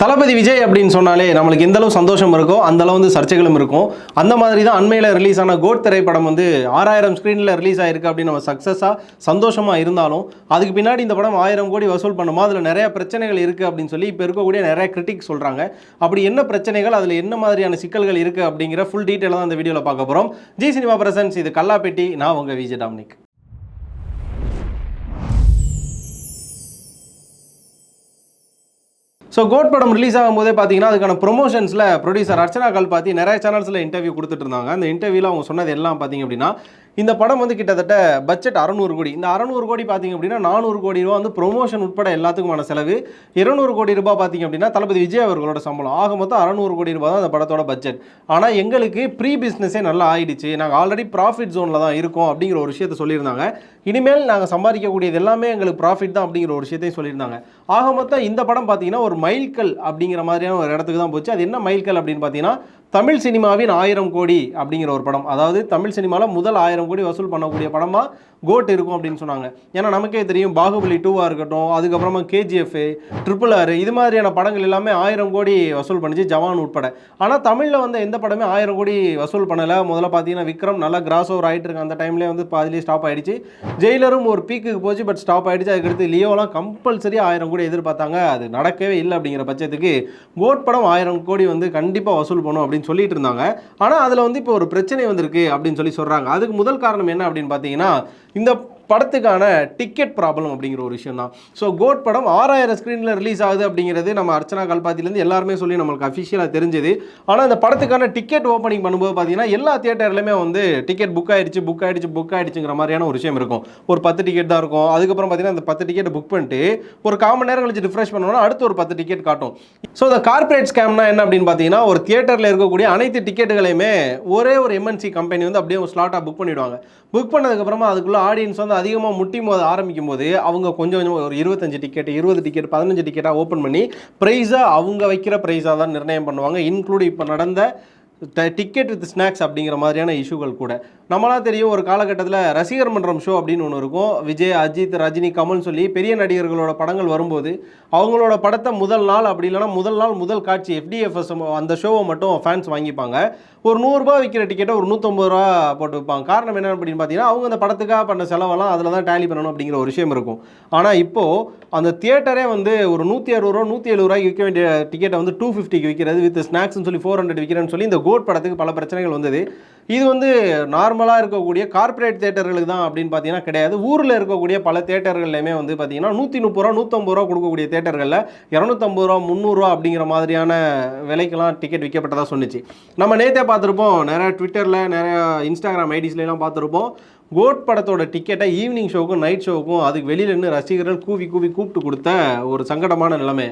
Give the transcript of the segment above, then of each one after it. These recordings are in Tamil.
தளபதி விஜய் அப்படின்னு சொன்னாலே நம்மளுக்கு எந்த அளவு சந்தோஷம் இருக்கோ அந்த அளவு வந்து சர்ச்சைகளும் இருக்கும். அந்த மாதிரி தான் அண்மையில் ரிலீஸ் ஆன கோட் திரைப்படம் வந்து ஆறாயிரம் ஸ்க்ரீனில் ரிலீஸ் ஆயிருக்கு அப்படின்னு நம்ம சக்ஸஸாக சந்தோஷமாக இருந்தாலும் அதுக்கு பின்னாடி இந்த படம் ஆயிரம் கோடி வசூல் பண்ணுமா? அதில் நிறைய பிரச்சனைகள் இருக்குது அப்படின்னு சொல்லி இப்போ இருக்கக்கூடிய நிறைய கிரிட்டிக் சொல்கிறாங்க அப்படி என்ன பிரச்சனைகள் அதில் என்ன மாதிரியான சிக்கல்கள் இருக்குது அப்படிங்கிற ஃபுல் டீட்டெயிலாக தான் இந்த வீடியோவில் பார்க்க போகிறோம் ஜி சினிமா பிரசன்ஸ் இது கல்லாப்பெட்டி நான் உங்கள் விஜய் டாமினிக். ஸோ கோட் படம் ரிலீஸ் ஆகும்போதே பார்த்தீங்கன்னா அதுக்கான ப்ரொமோஷன்ஸில் ப்ரொடியூசர் அர்ச்சனா கல்பாத்தி நிறைய சேனல்ஸில் இன்டர்வியூ கொடுத்துட்டு இருந்தாங்க. அந்த இன்டர்வியூவில் அவங்க சொன்னது எல்லாம் பார்த்தீங்க அப்படின்னா இந்த படம் வந்து கிட்டத்தட்ட பட்ஜெட் அறநூறு கோடி. இந்த அறநூறு கோடி பார்த்தீங்க அப்படின்னா நானூறு கோடி ரூபா வந்து ப்ரொமோஷன் உட்பட எல்லாத்துக்குமான செலவு. இருநூறு கோடி ரூபாய் பார்த்தீங்க அப்படின்னா தளபதி விஜய் அவர்களோட சம்பளம். ஆக மொத்தம் அறநூறு கோடி ரூபாய் தான் அந்த படத்தோட பட்ஜெட் ஆனால் எங்களுக்கு ப்ரீ பிஸ்னஸே நல்லா ஆயிடுச்சு. நாங்கள் ஆல்ரெடி ப்ராஃபிட் ஜோனில் தான் இருக்கோம் அப்படிங்கிற ஒரு விஷயத்த சொல்லியிருந்தாங்க. இனிமேல் நாங்கள் சம்பாதிக்கக்கூடியது எல்லாமே எங்களுக்கு ப்ராஃபிட் தான் அப்படிங்கிற ஒரு விஷயத்தையும் சொல்லியிருந்தாங்க. ஆக மொத்தம் இந்த படம் பார்த்தீங்கன்னா ஒரு மைல்கல் அப்படிங்கிற மாதிரியான ஒரு இடத்துக்கு தான் போச்சு. அது என்ன மைல்கல் அப்படின்னு பார்த்தீங்கன்னா தமிழ் சினிமாவின் ஆயிரம் கோடி அப்படிங்கிற ஒரு படம். அதாவது தமிழ் சினிமாவில் முதல் ஆயிரம் கோடி வசூல் பண்ணக்கூடிய படமாக கோட் இருக்கும் அப்படின்னு சொன்னாங்க. ஏன்னா நமக்கே தெரியும் பாகுபலி டூவாக இருக்கட்டும் அதுக்கப்புறமா கேஜிஎஃப் ட்ரிபிள் ஆர் இது மாதிரியான படங்கள் எல்லாமே ஆயிரம் கோடி வசூல் பண்ணிச்சு ஜவான் உட்பட. ஆனால் தமிழில் வந்து எந்த படமே ஆயிரம் கோடி வசூல் பண்ணலை. முதல்ல பார்த்தீங்கன்னா விக்ரம் நல்லா கிராஸ் ஓவர் ஆகிட்டு இருக்கு அந்த டைம்லேயே வந்து பாதிலேயே ஸ்டாப் ஆகிடுச்சு ஜெயிலரும் ஒரு பீக்குக்கு போச்சு பட் ஸ்டாப் ஆகிடுச்சு அதுக்கடுத்து லியோலாம் கம்பல்சரி ஆயிரம் கோடி எதிர்பார்த்தாங்க. அது நடக்கவே இல்லை அப்படிங்கிற பட்சத்துக்கு கோட் படம் ஆயிரம் கோடி வந்து கண்டிப்பாக வசூல் பண்ணும் அப்படின்னு சொல்லிட்டு இருந்தாங்க. ஆனால் அதில் வந்து இப்போ ஒரு பிரச்சனை வந்திருக்கு அப்படின்னு சொல்லி சொல்கிறாங்க அதுக்கு முதல் காரணம் என்ன அப்படின்னு பார்த்தீங்கன்னா இந்த படத்துக்கான டிக்கெட் ப்ராப்ளம் அப்படிங்கிற ஒரு விஷயம் தான் ஸோ கோட் படம் ஆறாயிரம் ஸ்க்ரீனில் ரிலீஸ் ஆகுது அப்படிங்கிறது நம்ம அர்ச்சனா கல்பாத்திலேருந்து எல்லாருமே சொல்லி நம்மளுக்கு அஃபிஷியலாக தெரிஞ்சது. ஆனால் இந்த படத்துக்கான டிக்கெட் ஓப்பனிங் பண்ணும்போது பார்த்தீங்கன்னா எல்லா தியேட்டர்லையுமே வந்து டிக்கெட் புக் ஆயிடுச்சு புக் ஆயிடுச்சு புக் ஆயிடுச்சுங்கிற மாதிரியான ஒரு விஷயம் இருக்கும். ஒரு பத்து டிக்கெட் தான் இருக்கும். அதுக்கப்புறம் பார்த்தீங்கன்னா அந்த பத்து டிக்கெட் புக் பண்ணிட்டு ஒரு காமன் நேரம் கழிச்சு ரிஃப்ரெஷ் பண்ணோம்னா அடுத்து ஒரு பத்து டிக்கெட் காட்டும். ஸோ இந்த கார்ப்பரேட் ஸ்கேம்னா என்ன அப்படின்னு பார்த்தீங்கன்னா ஒரு தியேட்டரில் இருக்கக்கூடிய அனைத்து டிக்கெட்டுகளையுமே ஒரே ஒரு எம்என்சி கம்பெனி வந்து அப்படியே ஒரு ஸ்லாட்டாக புக் பண்ணிவிடுவாங்க புக் பண்ணதுக்கப்புறமா அதுக்குள்ளே ஆடியன்ஸ் வந்து அதிகமாக முட்டி போது ஆரம்பிக்கும் போது அவங்க கொஞ்சம் கொஞ்சம் ஒரு இருபத்தஞ்சு டிக்கெட் இருபது டிக்கெட் பதினஞ்சு டிக்கெட்டாக ஓப்பன் பண்ணி ப்ரைஸாக அவங்க வைக்கிற ப்ரைஸாக தான் நிர்ணயம் பண்ணுவாங்க இன்க்ளூட் இப்போ நடந்த டிக்கெட் வித் ஸ்நாக்ஸ் அப்படிங்கிற மாதிரியான இஷ்யூகள் கூட. நம்மளாம் தெரியும் ஒரு காலகட்டத்தில் ரசிகர் மன்றம் ஷோ அப்படின்னு ஒன்று இருக்கும். விஜய் அஜித் ரஜினி கமல் சொல்லி பெரிய நடிகர்களோட படங்கள் வரும்போது அவங்களோட படத்தை முதல் நாள் அப்படி இல்லைன்னா முதல் நாள் முதல் காட்சி எஃப்டிஎஃப்எஸ் அந்த ஷோவை மட்டும் ஃபேன்ஸ் வாங்கிப்பாங்க. ஒரு நூறுரூபா விற்கிற டிக்கெட்டை ஒரு நூற்றம்பது ரூபா போட்டு விற்பாங்க. காரணம் என்ன அப்படின்னு பார்த்தீங்கன்னா அவங்க அந்த படத்துக்காக பண்ண செலவெல்லாம் அதில் தான் டேலி பண்ணணும் அப்படிங்கிற ஒரு விஷயம் இருக்கும். ஆனால் இப்போது அந்த தியேட்டரே வந்து ஒரு நூற்றி அறுபது ரூபா நூற்றி எழுபது ரூபாய்க்கு விற்க வேண்டிய டிக்கெட்டை வந்து டூ ஃபிஃப்டிக்கு விற்கிறது வித் ஸ்நாக்ஸ்னு சொல்லி ஃபோர் ஹண்ட்ரட் விற்கிறேன்னு சொல்லி இந்த கோட் படத்துக்கு பல பிரச்சனைகள் வந்தது. இது வந்து நார்மலாக இருக்கக்கூடிய கார்ப்பரேட் தேட்டர்களுக்கு தான் அப்படின்னு பார்த்தீங்கன்னா கிடையாது. ஊரில் இருக்கக்கூடிய பல தேட்டர்கள்லையுமே வந்து பார்த்தீங்கன்னா நூற்றி முப்பது ரூபா நூற்றம்பது ரூபா கொடுக்கக்கூடிய தேட்டர்களில் இரநூத்தம்பது ரூபா முந்நூறுரூவா அப்படிங்கிற மாதிரியான விலைக்கெல்லாம் டிக்கெட் விற்கப்பட்டதாக சொன்னிச்சு. நம்ம நேற்றே பார்த்துருப்போம். நிறையா ட்விட்டரில் நிறையா இன்ஸ்டாகிராம் ஐடிஸ்லாம் பார்த்துருப்போம். கோட் படத்தோட டிக்கெட்டை ஈவினிங் ஷோவுக்கும் நைட் ஷோவுக்கும் அதுக்கு வெளியில நின்று ரசிகர்கள் கூவி கூவி கூப்பிட்டு கொடுத்த ஒரு சங்கடமான நிலைமை.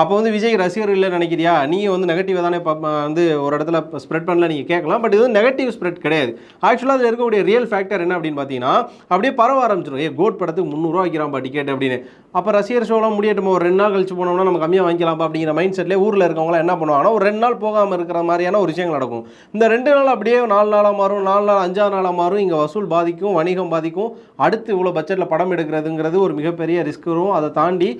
அப்போ வந்து விஜய் ரசிகர் இல்லை நினைக்கிறியா? நீங்கள் வந்து நெகட்டிவாக தானே வந்து ஒரு இடத்துல ஸ்ப்ரெட் பண்ணல நீங்கள் கேட்கலாம். பட் இது வந்து நெகட்டிவ் ஸ்ப்ரெட் கிடையாது. ஆக்சுவலாக அதில் இருக்கக்கூடிய ரியல் ஃபேக்டர் என்ன அப்படின்னு பார்த்தீங்கன்னா அப்படியே பரவ ஆரம்பிச்சிடும் ஏ கோட் படத்துக்கு முந்நூறுரூவா வைக்கிறான்பா டிக்கெட் அப்படின்னு. அப்போ ரசிகர் ஷோலாம் முடியட்டுமா? ஒரு ரெண்டு நாள் கழிச்சு போனோம்னா நம்ம கம்மியாக வாங்கிக்கலாம்ப்பா அப்படிங்கிற மைண்ட் செட்லேயே ஊரில் இருக்கவங்களாம் என்ன பண்ணுவாங்கன்னா ஒரு ரெண்டு நாள் போகாமல் இருக்கிற மாதிரியான ஒரு விஷயங்கள் நடக்கும். இந்த ரெண்டு நாள் அப்படியே நாலு நாளாக மாறும் நாலு நாள் அஞ்சாறு நாளாக மாறும். இங்கே வசூல் பாதிக்கும் வணிகம் பாதிக்கும். அடுத்து இவ்வளோ பட்ஜெட்டில் படம் எடுக்கிறதுங்கிறது ஒரு மிகப்பெரிய ரிஸ்க் வரும். அதை தாண்டி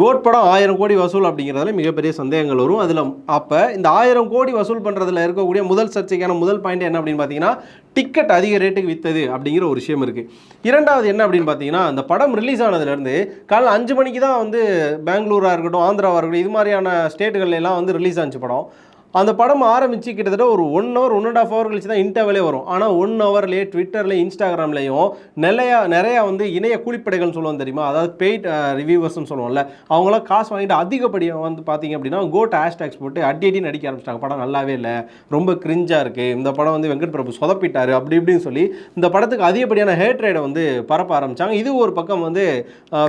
கோட் படம் ஆயிரம் கோடி வசூல் அப்படி அப்படிங்கிறதுல மிகப்பெரிய சந்தேகங்கள் வரும். அதில் அப்போ இந்த ஆயிரம் கோடி வசூல் பண்ணுறதுல இருக்கக்கூடிய முதல் சர்ச்சைக்கான முதல் பாயிண்ட் என்ன அப்படின்னு பார்த்தீங்கன்னா டிக்கெட் அதிக ரேட்டுக்கு விற்றது அப்படிங்கிற ஒரு விஷயம் இருக்குது இரண்டாவது என்ன அப்படின்னு பார்த்தீங்கன்னா அந்த படம் ரிலீஸ் ஆனதுலேருந்து காலைல அஞ்சு மணிக்கு தான் வந்து பெங்களூராக இருக்கட்டும் ஆந்திராவாக இருக்கட்டும் இது மாதிரியான ஸ்டேட்டுகள்ல எல்லாம் வந்து ரிலீஸ் ஆச்சு படம். அந்த படம் ஆரம்பித்து கிட்டத்தட்ட ஒரு one hour one and half hour கழிச்சு தான் இன்டர்வலே வரும். ஆனால் ஒன் ஹவர்லேயே ட்விட்டர்லேயே இன்ஸ்டாகிராம்லேயும் நிறையா நிறையா வந்து இணைய கூலிப்படைகள்னு சொல்லுவோம் தெரியுமா? அதாவது பெய்ட் ரிவ்யூவர்ஸ்னு சொல்லுவோம்ல. அவங்களாம் காசு வாங்கிட்டு அதிகப்படியாக வந்து பார்த்தீங்க அப்படின்னா கோட் ஹேஷ்டேக்ஸ் போட்டு அடி அடி நடிக்க ஆரம்பிச்சிட்டாங்க. படம் நல்லாவே இல்லை. ரொம்ப கிரிஞ்சாக இருக்குது இந்த படம் வந்து வெங்கட் பிரபு சொதப்பிட்டார். அப்படி இப்படின்னு சொல்லி இந்த படத்துக்கு அதிகப்படியான ஹேட்ரேடை வந்து பரப்ப ஆரம்பித்தாங்க இது ஒரு பக்கம் வந்து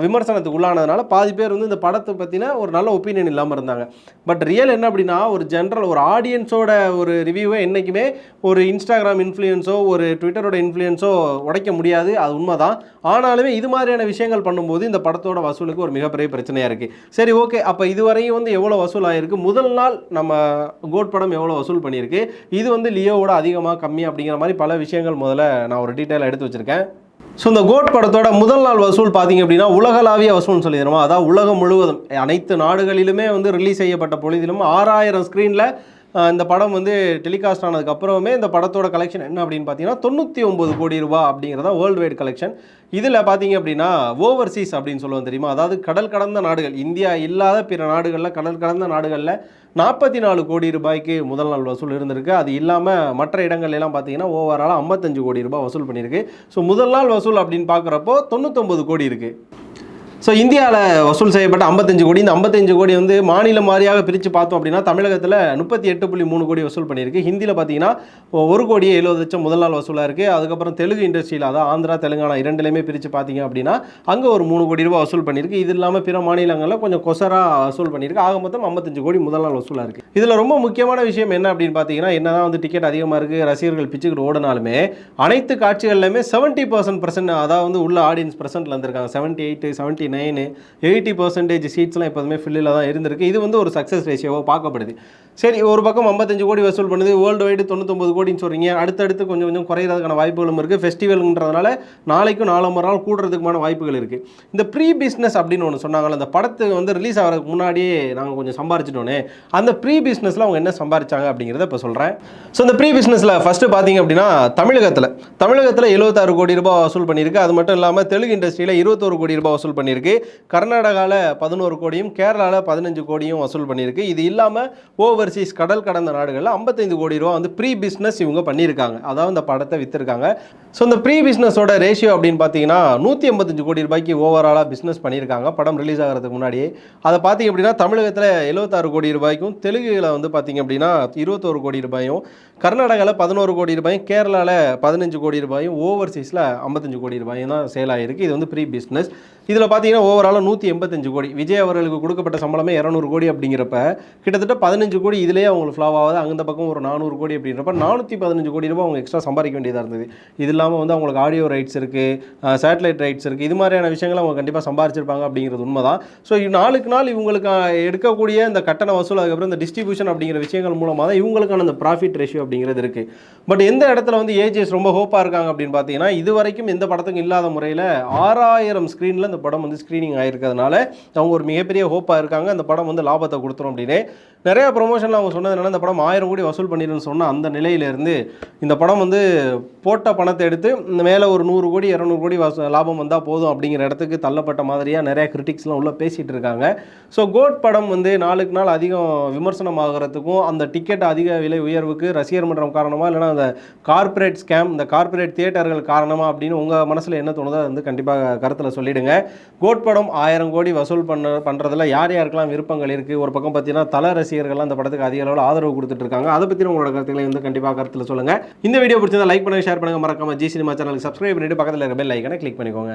விமர்சனத்துக்கு உள்ளானதுனால பாதி பேர் வந்து இந்த படத்தை பற்றின ஒரு நல்ல ஒப்பீனியன் இல்லாமல் இருந்தாங்க. பட் ரியல் என்ன அப்படின்னா ஒரு ஜென்ரல் ஒரு ஆடியன்ஸோட ஒரு ரிவ்யூவை என்றைக்குமே ஒரு இன்ஸ்டாகிராம் இன்ஃப்ளூயன்ஸோ ஒரு ட்விட்டரோட இன்ஃப்ளூயன்ஸோ உடைக்க முடியாது. அது உண்மைதான். ஆனாலுமே இது மாதிரியான விஷயங்கள் பண்ணும்போது இந்த படத்தோட வசூலுக்கு ஒரு மிகப்பெரிய பிரச்சனையாக இருக்குது சரி ஓகே அப்போ இதுவரையும் வந்து எவ்வளோ வசூல் ஆகிருக்கு முதல் நாள் நம்ம கோட் படம் எவ்வளோ வசூல் பண்ணியிருக்கு? இது வந்து லியோவோட அதிகமாக கம்மி அப்படிங்கிற மாதிரி பல விஷயங்கள் முதல்ல நான் ஒரு டீட்டெயிலாக எடுத்து வச்சுருக்கேன். ஸோ இந்த கோட் படத்தோட முதல் நாள் வசூல் பார்த்தீங்க அப்படின்னா உலகளாவிய வசூல்னு சொல்லிடுறோமா அதாவது உலகம் முழுவதும். அனைத்து நாடுகளிலுமே வந்து ரிலீஸ் செய்யப்பட்ட பொழுதிலும் ஆறாயிரம் ஸ்க்ரீனில் இந்த படம் வந்து டெலிகாஸ்ட் ஆனதுக்கு அப்புறமே இந்த படத்தோட கலெக்ஷன் என்ன அப்படின்னு பார்த்தீங்கன்னா தொண்ணூற்றி ஒம்பது கோடி ரூபா அப்படிங்கிறதா வேர்ல்டு வைட் கலெக்ஷன் இதில் பார்த்தீங்க அப்படின்னா ஓவர்சீஸ் அப்படின்னு சொல்லுவோம் தெரியுமா? அதாவது கடல் கடந்த நாடுகள் இந்தியா இல்லாத பிற நாடுகளில் கடல் கடந்த நாடுகளில் நாற்பத்தி நாலு கோடி ரூபாய்க்கு முதல் நாள் வசூல் இருந்திருக்கு. அது இல்லாமல் மற்ற இடங்கள்லாம் பார்த்தீங்கன்னா ஓவராலாக ஐம்பத்தஞ்சு கோடி ரூபாய் வசூல் பண்ணியிருக்கு. ஸோ முதல் நாள் வசூல் அப்படின்னு பார்க்குறப்போ தொண்ணூத்தொம்பது கோடி இருக்குது ஸோ இந்தியாவில் வசூல் செய்யப்பட்ட ஐம்பத்தஞ்சு கோடி. இந்த ஐம்பத்தஞ்சு கோடி வந்து மாநிலம் வாரியாக பிரித்து பார்த்தோம் அப்படின்னா தமிழகத்தில் முப்பத்தி எட்டு புள்ளி மூணு கோடி வசூல் பண்ணியிருக்கு. ஹிந்தியில் பார்த்தீங்கன்னா ஒரு கோடியே எழுபது லட்சம் முதல் நாள் வசூலாக இருக்குது அதுக்கப்புறம் தெலுங்கு இண்டஸ்ட்ரியில் அதாவது ஆந்திரா தெலுங்கானா இரண்டுலையுமே பிரித்து பார்த்தீங்க அப்படின்னா அங்கே ஒரு மூணு கோடி ரூபாய் வசூல் பண்ணியிருக்கு. இது இல்லாமல் பிற மாநிலங்களில் கொஞ்சம் கொசராக வசூல் பண்ணியிருக்கு. ஆக மொத்தம் ஐம்பத்தஞ்சு கோடி முதல் நாள் வசூலாக இருக்குது இதில் ரொம்ப முக்கியமான விஷயம் என்ன அப்படின்னு பார்த்தீங்கன்னா என்ன தான் வந்து டிக்கெட் அதிகமாக இருக்குது ரசிகர்கள் பிச்சுக்கிட்டு ஓடினாலுமே அனைத்து காட்சிகள்லையுமே செவன்ட்டி பர்சன்ட் பர்சன்ட் அதாவது வந்து உள்ள ஆடியன்ஸ் பர்சன்ட்ல இருந்திருக்காங்க seventy eight seventy nine eighty percentage சீட்ஸ்லாம் எப்போதுமே ஃபில்லில் தான் இருந்திருக்கு. இது வந்து ஒரு சக்ஸஸ் ரேஷியோவாக பார்க்கப்படுது. சரி ஒரு பக்கம் ஐம்பத்தஞ்சு கோடி வசூல் பண்ணுது. வேர்ல்டு வைடு தொண்ணூத்தொம்பது கோடின்னு சொல்கிறீங்க அடுத்தடுத்து கொஞ்சம் கொஞ்சம் குறையிறதுக்கான வாய்ப்புகளும் இருக்குது ஃபெஸ்டிவல்ன்றதுனால நாளைக்கும் நாலு மறுநாள் கூடுறதுக்குமான வாய்ப்புகள் இருக்குது இந்த ப்ரீ பிஸ்னஸ் அப்படின்னு ஒன்று சொன்னாங்கல்ல அந்த படத்து வந்து ரிலீஸ் ஆகிறதுக்கு முன்னாடியே நாங்கள் கொஞ்சம் சம்பாரிச்சிட்டோன்னே அந்த ப்ரீ பிஸ்னஸில் அவங்க என்ன சம்பாரிச்சாங்க அப்படிங்கிறத இப்போ சொல்கிறேன் ஸோ இந்த ப்ரீ பிஸ்னஸில் ஃபஸ்ட்டு பார்த்தீங்க அப்படின்னா தமிழகத்தில் தமிழகத்தில் எழுபத்தாறு கோடி ரூபாய் வசூல் பண்ணியிருக்கு. அது மட்டும் இல்லாமல் தெலுங்கு இண்டஸ்ட்ரியில் இருபத்தோரு கோடி ரூபாய் வசூல் பண்ணியிருக்கு. கர்நாடகாவில் பதினோரு கோடியும் கேரளாவில் பதினஞ்சு கோடியும் வசூல் பண்ணியிருக்கு. இது இல்லாமல் ஓவர்சீஸ் கடல் கடந்த நாடுகளில் ஐம்பத்தைந்து கோடி ரூபா வந்து ப்ரீ பிஸ்னஸ் இவங்க பண்ணியிருக்காங்க. அதாவது இந்த படத்தை விற்றுருக்காங்க ஸோ இந்த ப்ரீ பிஸ்னஸோட ரேஷியோ அப்படின்னு பார்த்தீங்கன்னா நூற்றி ஐம்பத்தஞ்சு கோடி ரூபாய்க்கு ஓவராலாக பிஸ்னஸ் பண்ணியிருக்காங்க. படம் ரிலீஸ் ஆகிறதுக்கு முன்னாடியே. அதை பார்த்தீங்க அப்படின்னா தமிழகத்தில் எழுபத்தாறு கோடி ரூபாய்க்கும் தெலுங்குல வந்து பார்த்தீங்க அப்படின்னா இருபத்தோரு கோடி ரூபாயும் கர்நாடகாவில் பதினோரு கோடி ரூபாயும் கேரளாவில் பதினஞ்சு கோடி ரூபாயும் ஓவர்சீஸில் ஐம்பத்தஞ்சு கோடி ரூபாயும் தான் சேல் ஆகிருக்கு இது வந்து ப்ரீ பிஸ்னஸ் இதில் பார்த்தீங்கன்னா ஓவராலாக நூற்றி எண்பத்தஞ்சு கோடி. விஜய் அவர்களுக்கு கொடுக்கப்பட்ட சம்பளமே இரநூறு கோடி அப்படிங்கிறப்ப கிட்டத்தட்ட பதினஞ்சு கோடி இதிலேயே அவங்களுக்கு ஃப்ளாப் ஆகுது. அந்த பக்கம் ஒரு நானூறு கோடி அப்படின்றப்ப நானூற்றி பதினஞ்சு கோடி ரூபாய் அவங்க எக்ஸ்ட்ரா சம்பாதிக்க வேண்டியதாக இருந்தது. இதில் இல்லாமல் வந்து அவங்களுக்கு ஆடியோ ரைட்ஸ் இருக்குது சேட்டலைட் ரைட்ஸ் இருக்குது இது மாதிரியான விஷயங்களை அவங்க கண்டிப்பாக சம்பாரிச்சிருப்பாங்க அப்படிங்கிறது உண்மை தான் ஸோ நாளுக்கு நாள் இவங்களுக்கு எடுக்கக்கூடிய இந்த கட்டண வசூல் அதுக்கப்புறம் இந்த டிஸ்ட்ரிபியூஷன் அப்படிங்கிற விஷயங்கள் மூலமாக தான் இவங்களுக்கான அந்த ப்ராஃபிட் ரேஷியோ அப்படிங்கிறது இருக்குது பட் எந்த இடத்துல வந்து ஏஜிஎஸ் ரொம்ப ஹோப்பாக இருக்காங்க அப்படின்னு பார்த்தீங்கன்னா இது வரைக்கும் எந்த படத்துக்கும் இல்லாத முறையில் ஆறாயிரம் ஸ்க்ரீனில் இந்த படம் வந்து ஸ்க்ரீனிங் ஆகிருக்கிறதுனால அவங்க ஒரு மிகப்பெரிய ஹோப்பாக இருக்காங்க. அந்த படம் வந்து லாபத்தை கொடுத்துரும் அப்படின்னு. நிறைய ப்ரொமோஷனில் அவங்க சொன்னது இந்த படம் ஆயிரம் கோடி வசூல் பண்ணிடுன்னு சொன்ன அந்த நிலையிலேருந்து இந்த படம் வந்து போட்ட பணத்தை எடுத்து மேலே ஒரு நூறு கோடி இரநூறு கோடி வசூ லாபம் வந்தால் போதும் அப்படிங்கிற இடத்துக்கு தள்ளப்பட்ட மாதிரியாக நிறைய கிரிட்டிக்ஸ்லாம் உள்ளே பேசிகிட்டு இருக்காங்க. ஸோ கோட் படம் வந்து நாளுக்கு நாள் அதிகம் விமர்சனம் ஆகிறதுக்கும் அந்த டிக்கெட் அதிக விலை உயர்வுக்கு ரசிகர் மன்றம் காரணமாக இல்லைனா அந்த கார்ப்பரேட் ஸ்கேம் இந்த கார்ப்பரேட் தியேட்டர்கள் காரணமாக அப்படின்னு உங்கள் மனசில் என்ன தோணுதோ அதை வந்து கண்டிப்பாக கருத்தில் சொல்லிடுங்க. கோட் படம் ஆயிரம் கோடி வசூல் பண்ண பண்ணுறதுல யார் யாருக்கெல்லாம் விருப்பங்கள் இருக்குது ஒரு பக்கம் பார்த்தீங்கன்னா தல ரசிகர்கள்லாம் அந்த படத்துக்கு அதிக அளவில் ஆதரவு கொடுத்துட்டு இருக்காங்க. அதை பற்றி உங்களோட கருத்துக்களை வந்து கண்டிப்பாக கருத்தில் சொல்லுங்கள் இந்த வீடியோ பிடிச்சிருந்தா லைக் பண்ணுங்கள் ஷேர் பண்ணுங்கள் மறக்காம ஜி சினிமா சேனலுக்கு சப்ஸ்கிரைப் பண்ணிவிட்டு பக்கத்தில் இருக்க பெல் ஐக்கனை கிளிக் பண்ணிக்கோங்க.